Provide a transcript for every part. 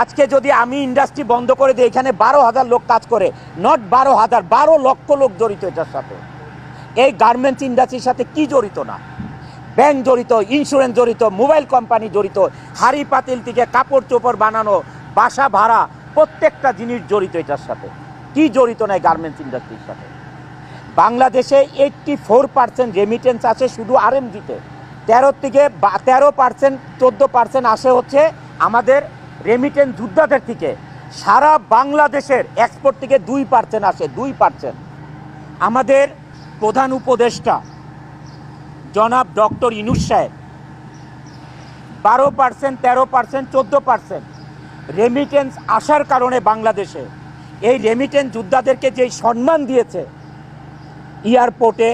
আজকে যদি আমি ইন্ডাস্ট্রি বন্ধ করে দিই, এখানে বারো হাজার লোক কাজ করে নট বারো হাজার, বারো লক্ষ লোক জড়িত এটার সাথে। এই গার্মেন্টস ইন্ডাস্ট্রির সাথে কি জড়িত না? ব্যাংক জড়িত ইন্স্যুরেন্স জড়িত মোবাইল কোম্পানি জড়িত, হাড়ি পাতিল থেকে কাপড় চোপড় বানানো, বাসা ভাড়া, প্রত্যেকটা জিনিস জড়িত এটার সাথে। কি জড়িত নাই গার্মেন্টস ইন্ডাস্ট্রির সাথে? বাংলাদেশে এইটটি ফোর পার্সেন্ট রেমিটেন্স আছে শুধু আরএমজিতে তেরো থেকে তেরো পার্সেন্ট চোদ্দ পার্সেন্ট আসে হচ্ছে আমাদের রেমিটেন্স যোদ্ধাদের থেকে সারা বাংলাদেশের এক্সপোর্ট থেকে দুই পার্সেন্ট আসে, দুই পার্সেন্ট আমাদের প্রধান উপদেষ্টা, জনাব ডক্টর ইনুস সাহেব, বারো পার্সেন্ট তেরো পার্সেন্ট চোদ্দ পার্সেন্ট রেমিটেন্স আসার কারণে বাংলাদেশে এই রেমিটেন্স যোদ্ধাদেরকে যেই সম্মান দিয়েছে, এয়ারপোর্টে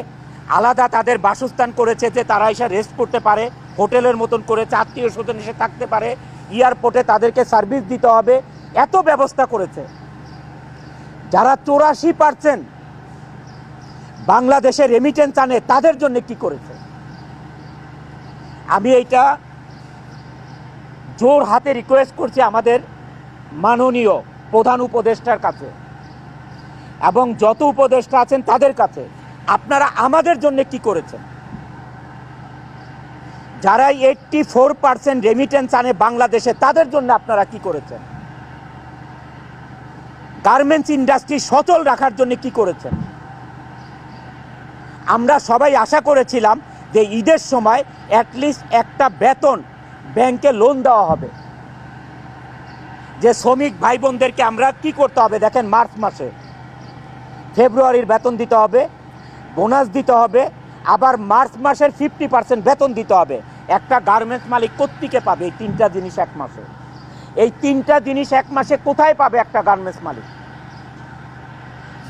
আলাদা তাদের বাসস্থান করেছে যে তারা এসে রেস্ট করতে পারে, হোটেলের মতন করেছে আত্মীয় স্বজন এসে থাকতে পারে এয়ারপোর্টে তাদেরকে সার্ভিস দিতে হবে, এত ব্যবস্থা করেছে। যারা চৌরাশি পার্সেন্ট বাংলাদেশে রেমিটেন্স আনে, তাদের জন্য কি করেছে? আমি এইটা জোর হাতে রিকোয়েস্ট করছি আমাদের মাননীয় প্রধান উপদেষ্টার কাছে এবং যত উপদেষ্টা আছেন তাদের কাছে। আপনারা আমাদের জন্য কি করেছেন? যারা এইটটি ফোর পার্সেন্ট রেমিটেন্স আনে বাংলাদেশে, তাদের জন্য আপনারা কি করেছেন? গার্মেন্টস ইন্ডাস্ট্রি সচল রাখার জন্য কি করেছেন? আমরা সবাই আশা করেছিলাম যে ঈদের সময় অ্যাটলিস্ট একটা বেতন ব্যাংকে লোন দেওয়া হবে। যে শ্রমিক ভাই বোনদেরকে আমরা কি করতে হবে? দেখেন মার্চ মাসে। ফেব্রুয়ারির বেতন দিতে হবে বোনাস দিতে হবে, আবার মার্চ মাসের ফিফটি পার্সেন্ট বেতন দিতে হবে। একটা গার্মেন্টস মালিক কোত্থেকে পাবে এই তিনটা জিনিস এক মাসে? এই তিনটা জিনিস এক মাসে কোথায় পাবে একটা গার্মেন্টস মালিক?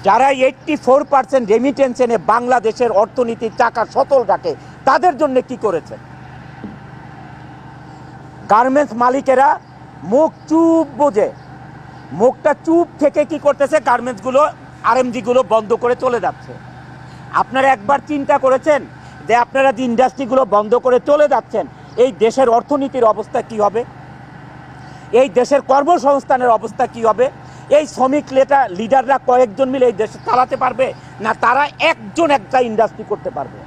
যারা এইটটি ফোর পার্সেন্ট রেমিটেন্স এনে বাংলাদেশের অর্থনীতির চাকা সতল রাখে, তাদের জন্য কি করেছে? গার্মেন্টস মালিকেরা মুখ চুপ বোঝে। মুখটা চুপ থেকে কি করতেছে? গার্মেন্টসগুলো আরএমজিগুলো বন্ধ করে চলে যাচ্ছে। আপনারা একবার চিন্তা করেছেন? যে আপনারা যে ইন্ডাস্ট্রিগুলো বন্ধ করে চলে যাচ্ছেন, এই দেশের অর্থনীতির অবস্থা কি হবে? এই দেশের কর্মসংস্থানের অবস্থা কি হবে? এই শ্রমিক লেটা লিডাররা কয়েকজন মিলে এই দেশে চালাতে পারবে? না তারা একজন একটা ইন্ডাস্ট্রি করতে পারবে?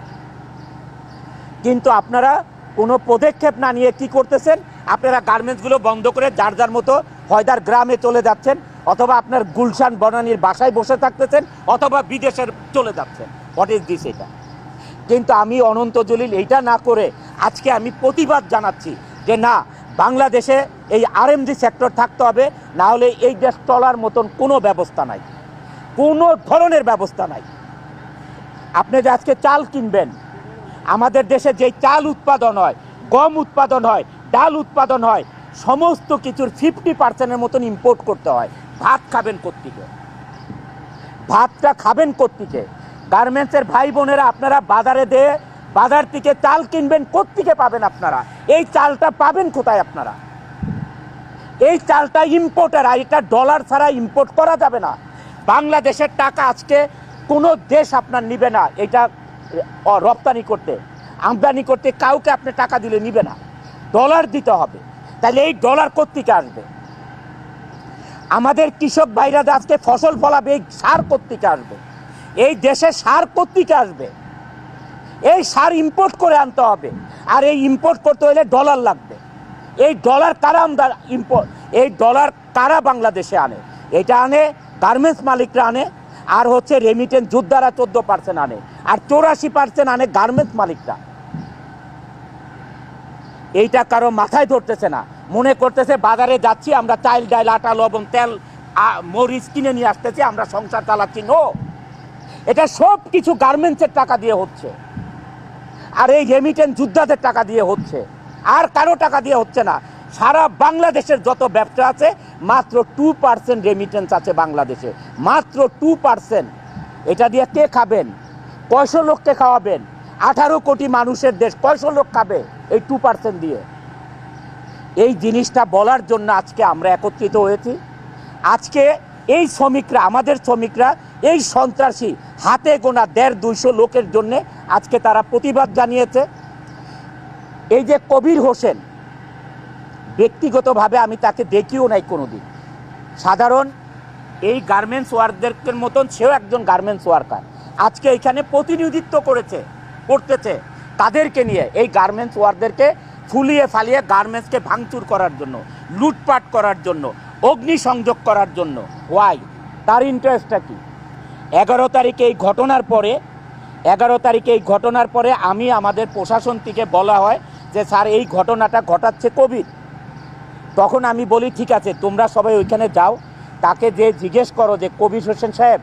কিন্তু আপনারা কোনো পদক্ষেপ না নিয়ে কি করতেছেন? আপনারা গার্মেন্টসগুলো বন্ধ করে যার যার মতো হয়দার গ্রামে চলে যাচ্ছেন, অথবা আপনার গুলশান, বনানির বাসায় বসে থাকতেছেন, অথবা বিদেশের চলে যাচ্ছেন। হোয়াট ইজ দিস এটা? কিন্তু আমি অনন্ত জলিল, এইটা না করে আজকে আমি প্রতিবাদ জানাচ্ছি যে না, বাংলাদেশে এই আরএমজি সেক্টর থাকতে হবে, না হলে এই দেশ চলার মতন কোনো ব্যবস্থা নাই। কোনো ধরনের ব্যবস্থা নাই। আপনি যে আজকে চাল কিনবেন, আমাদের দেশে যেই চাল উৎপাদন হয়, গম উৎপাদন হয়, ডাল উৎপাদন হয়, সমস্ত কিছুর ফিফটি পার্সেন্টের মতন ইম্পোর্ট করতে হয়। ভাত খাবেন কোত্থেকে? ভাতটা খাবেন কোত্থেকে? গার্মেন্টসের ভাই বোনেরা আপনারা বাজারে দিয়ে বাজার থেকে চাল কিনবেন, কোত্থেকে পাবেন আপনারা? এই চালটা পাবেন কোথায় আপনারা? এই চালটা ইম্পোর্টার আর এটা ডলার ছাড়া ইম্পোর্ট করা যাবে না। বাংলাদেশের টাকা আজকে কোনো দেশ আপনার নিবে না। এটা রপ্তানি করতে। আমদানি করতে কাউকে আপনি টাকা দিলে নিবে না। ডলার দিতে হবে। তাহলে এই ডলার কোত্থেকে আসবে? আমাদের কৃষক ভাইরা আজকে ফসল ফলাবে, এই সার কোত্থেকে আসবে? এই দেশে সার কোত্থেকে আসবে। এই সার ইম্পোর্ট করে আনতে হবে। আর এই ইম্পোর্ট করতে হলে ডলার লাগবে। এই ডলার কারা আমরা ইম্পোর্ট এই ডলার কারা বাংলাদেশে আনে? এটা আনে গার্মেন্টস মালিকরা আনে, আর হচ্ছে রেমিটেন্স যোদ্ধারা চোদ্দ পার্সেন্ট আনে, আর চৌরাশি পার্সেন্ট আনে গার্মেন্টস মালিকরা। এইটা কারও মাথায় ধরতেছে না। মনে করতেছে, বাজারে যাচ্ছি, আমরা চাল ডাইল, আটা, লবণ, তেল মরিচ কিনে নিয়ে আসতেছি, আমরা সংসার চালাচ্ছি। নো এটা সব কিছু গার্মেন্টসের টাকা দিয়ে হচ্ছে। আর এই রেমিটেন্স যোদ্ধাদের টাকা দিয়ে হচ্ছে। আর কারও টাকা দিয়ে হচ্ছে না। সারা বাংলাদেশের যত ব্যবসা আছে, মাত্র টু পার্সেন্ট রেমিটেন্স আছে বাংলাদেশে। মাত্র টু পার্সেন্ট এটা দিয়ে কে খাবেন? কয়শো লোককে খাওয়াবেন? আঠারো কোটি মানুষের দেশ কয়শো লোক খাবে এই টু পার্সেন্ট দিয়ে? এই জিনিসটা বলার জন্য আজকে আমরা একত্রিত হয়েছি। আজকে এই শ্রমিকরা, আমাদের শ্রমিকরা এই সন্ত্রাসী হাতে গোনা দেড় দুইশো লোকের জন্য আজকে তারা প্রতিবাদ জানিয়েছে। এই যে কবির হোসেন, ব্যক্তিগতভাবে আমি তাকে দেখিও নাই কোনোদিন। সাধারণ এই গার্মেন্টস ওয়ার্কারদের মতন সেও একজন গার্মেন্টস ওয়ার্কার আজকে এখানে প্রতিনিধিত্ব করেছে, করতেছে তাদেরকে নিয়ে এই গার্মেন্টস ওয়ার্কারদেরকে ফুলিয়ে ফালিয়ে গার্মেন্টসকে ভাঙচুর করার জন্য, লুটপাট করার জন্য, অগ্নিসংযোগ করার জন্য। ওয়াই তার ইন্টারেস্টটা কি? এগারো তারিখে এই ঘটনার পরে, এগারো তারিখে এই ঘটনার পরে আমি আমাদের প্রশাসন থেকে বলা হয় যে, স্যার, এই ঘটনাটা ঘটাচ্ছে কোভিড। তখন আমি বলি, ঠিক আছে, তোমরা সবাই ওইখানে যাও। তাকে যে জিজ্ঞেস করো যে, কবির হোসেন সাহেব,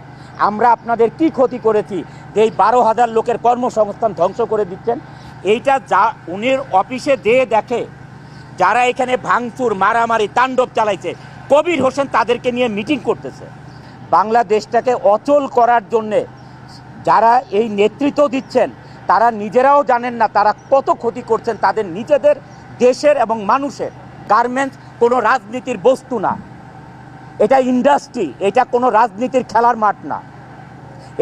আমরা আপনাদের কি ক্ষতি করেছি? যে এই বারো হাজার লোকের কর্মসংস্থান ধ্বংস করে দিচ্ছেন। এইটা যা উনির অফিসে যেয়ে দেখে, যারা এখানে ভাঙচুর, মারামারি, তাণ্ডব চালাইছে, কবির হোসেন তাদেরকে নিয়ে মিটিং করতেছে। বাংলাদেশটাকে অচল করার জন্যে যারা এই নেতৃত্ব দিচ্ছেন, তারা নিজেরাও জানেন না তারা কত ক্ষতি করছেন, তাদের নিজেদের, দেশের এবং মানুষের। গার্মেন্টস কোনো রাজনীতির বস্তু না। এটা ইন্ডাস্ট্রি, এটা কোনো রাজনীতির খেলার মাঠ না।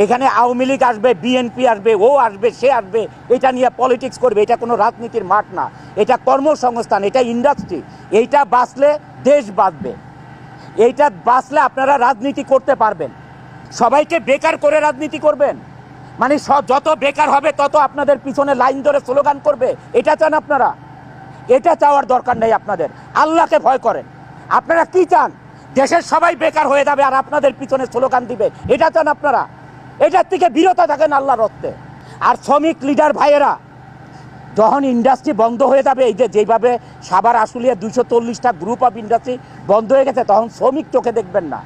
এখানে আওয়ামী লীগ আসবে বিএনপি আসবে, ও আসবে, সে আসবে, এটা নিয়ে পলিটিক্স করবে, এটা কোনো রাজনীতির মাঠ না। এটা কর্মসংস্থান, এটা ইন্ডাস্ট্রি, এইটা বাঁচলে দেশ বাঁচবে। এইটা বাঁচলে আপনারা রাজনীতি করতে পারবেন। সবাইকে বেকার করে রাজনীতি করবেন। মানে যত বেকার হবে, তত আপনাদের পিছনে লাইন ধরে স্লোগান করবে। এটা চান আপনারা। এটা চাওয়ার দরকার নেই আপনাদের। আল্লাহকে ভয় করেন। আপনারা কি চান? দেশের সবাই বেকার হয়ে যাবে আর আপনাদের পিছনে স্লোগান দিবে। এটা চান আপনারা। এটার থেকে বিরত থাকেন আল্লাহর রক্তে। আর শ্রমিক, লিডার ভাইয়েরা যখন ইন্ডাস্ট্রি বন্ধ হয়ে যাবে। এই যে যেভাবে সাবার আসুলিয়া দুইশো চল্লিশটা গ্রুপ অফ ইন্ডাস্ট্রি বন্ধ হয়ে গেছে, তখন শ্রমিক চোখে দেখবেন না।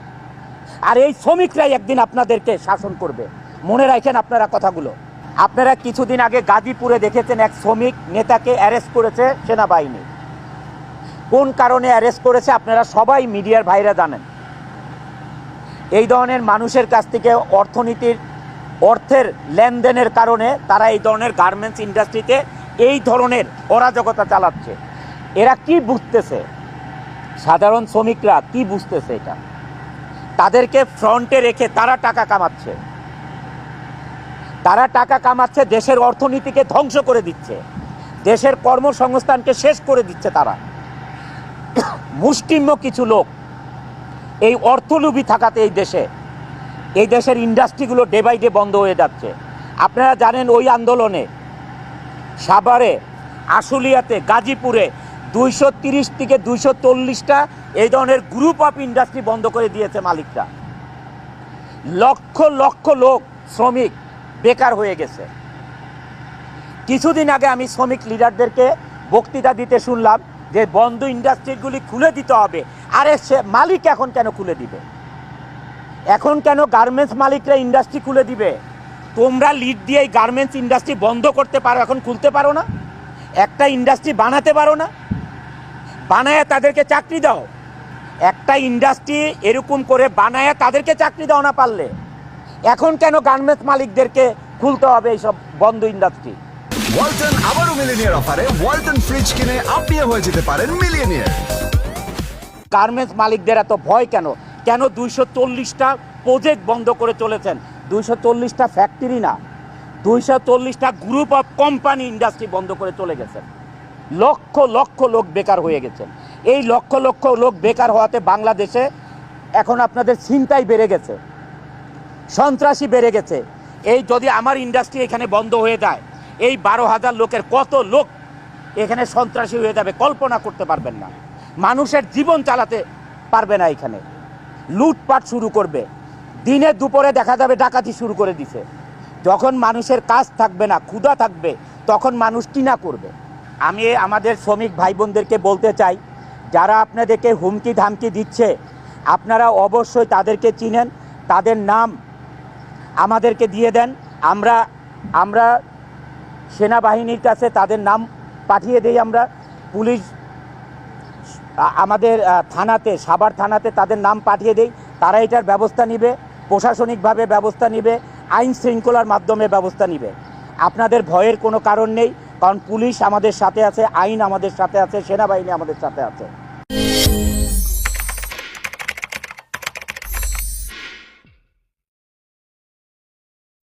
আর এই শ্রমিকরাই একদিন আপনাদেরকে শাসন করবে। মনে রাখেন আপনারা কথাগুলো। আপনারা কিছুদিন আগে গাজীপুরে দেখেছেন এক শ্রমিক নেতাকে অ্যারেস্ট করেছে সেনাবাহিনী। কোন কারণে অ্যারেস্ট করেছে আপনারা সবাই মিডিয়ার ভাইরা জানেন। এই ধরনের মানুষের কাছ থেকে অর্থনীতির অর্থের লেনদেনের কারণে তারা এই ধরনের গার্মেন্টস ইন্ডাস্ট্রিতে এই ধরনের অরাজকতা চালাচ্ছে। এরা কি বুঝতেছে? সাধারণ শ্রমিকরা কি বুঝতেছে এটা? তাদেরকে ফ্রন্টে রেখে তারা টাকা কামাচ্ছে। তারা টাকা কামাচ্ছে, দেশের অর্থনীতিকে ধ্বংস করে দিচ্ছে। দেশের কর্মসংস্থানকে শেষ করে দিচ্ছে তারা। মুষ্টিম্য কিছু লোক এই অর্থলোভী থাকাতে এই দেশে, এই দেশের ইন্ডাস্ট্রিগুলো ডে বাই ডে বন্ধ হয়ে যাচ্ছে। আপনারা জানেন ওই আন্দোলনে সাভারে, আশুলিয়াতে, গাজীপুরে দুইশো তিরিশ থেকে দুইশো চল্লিশটা এই ধরনের গ্রুপ অফ ইন্ডাস্ট্রি বন্ধ করে দিয়েছে মালিকরা। লক্ষ লক্ষ লোক শ্রমিক বেকার হয়ে গেছে। কিছুদিন আগে আমি শ্রমিক লিডারদেরকে বক্তৃতা দিতে শুনলাম যে বন্ধ ইন্ডাস্ট্রিগুলি খুলে দিতে হবে। আরে সে মালিক এখন কেন খুলে দিবে? এখন কেন গার্মেন্টস মালিকরা ইন্ডাস্ট্রি খুলে দিবে? তোমরা লিড দিয়ে এই গার্মেন্টস ইন্ডাস্ট্রি বন্ধ করতে পারো এখন খুলতে পারো না। একটা ইন্ডাস্ট্রি বানাতে পারো না। বানায় তাদেরকে চাকরি দাও। একটা ইন্ডাস্ট্রি এরকম করে বানায় তাদেরকে চাকরি দাও না পারলে। এখন কেন গার্মেন্টস মালিকদেরকে খুলতে হবে এইসব বন্ধ ইন্ডাস্ট্রি ওয়ালটন আবারও মিলিনিয়ার অফারে ওয়ালটন ফ্রিজ কিনে আপনিও হয়ে যেতে পারেন মিলিয়নিয়ার গার্মেন্টস মালিকদের এত ভয় কেন? কেন দুইশো চল্লিশটা প্রজেক্ট বন্ধ করে চলেছেন? দুইশো চল্লিশটা ফ্যাক্টরি না, দুইশো চল্লিশটা গ্রুপ অফ কোম্পানি ইন্ডাস্ট্রি বন্ধ করে চলে গেছেন লক্ষ লক্ষ লোক বেকার হয়ে গেছেন এই লক্ষ লক্ষ লোক বেকার হওয়াতে বাংলাদেশে এখন আপনাদের চিন্তাই বেড়ে গেছে। সন্ত্রাসী বেড়ে গেছে। এই যদি আমার ইন্ডাস্ট্রি এখানে বন্ধ হয়ে যায়, এই বারো হাজার লোকের কত লোক এখানে সন্ত্রাসী হয়ে যাবে কল্পনা করতে পারবেন না। মানুষের জীবন চালাতে পারবে না এখানে। লুটপাট শুরু করবে। দিনে দুপুরে দেখা যাবে ডাকাতি শুরু করে দিছে। যখন মানুষের কাজ থাকবে না, ক্ষুধা থাকবে, তখন মানুষ কিনা করবে। আমি আমাদের শ্রমিক ভাই বোনদেরকে বলতে চাই, যারা আপনাদেরকে হুমকি ধামকি দিচ্ছে, আপনারা অবশ্যই তাদেরকে চিনেন, তাদের নাম আমাদেরকে দিয়ে দেন। আমরা আমরা সেনাবাহিনীর কাছে তাদের নাম পাঠিয়ে দেই আমরা। পুলিশ আমাদের থানাতে, সাভার থানাতে তাদের নাম পাঠিয়ে দেই, তারা এটার ব্যবস্থা নিবে। প্রশাসনিকভাবে ব্যবস্থা নিবে, আইন শৃঙ্খলার মাধ্যমে ব্যবস্থা নিবে। আপনাদের ভয়ের কোনো কারণ নেই, কারণ পুলিশ আমাদের সাথে আছে, আইন আমাদের সাথে আছে, সেনাবাহিনী আমাদের সাথে আছে।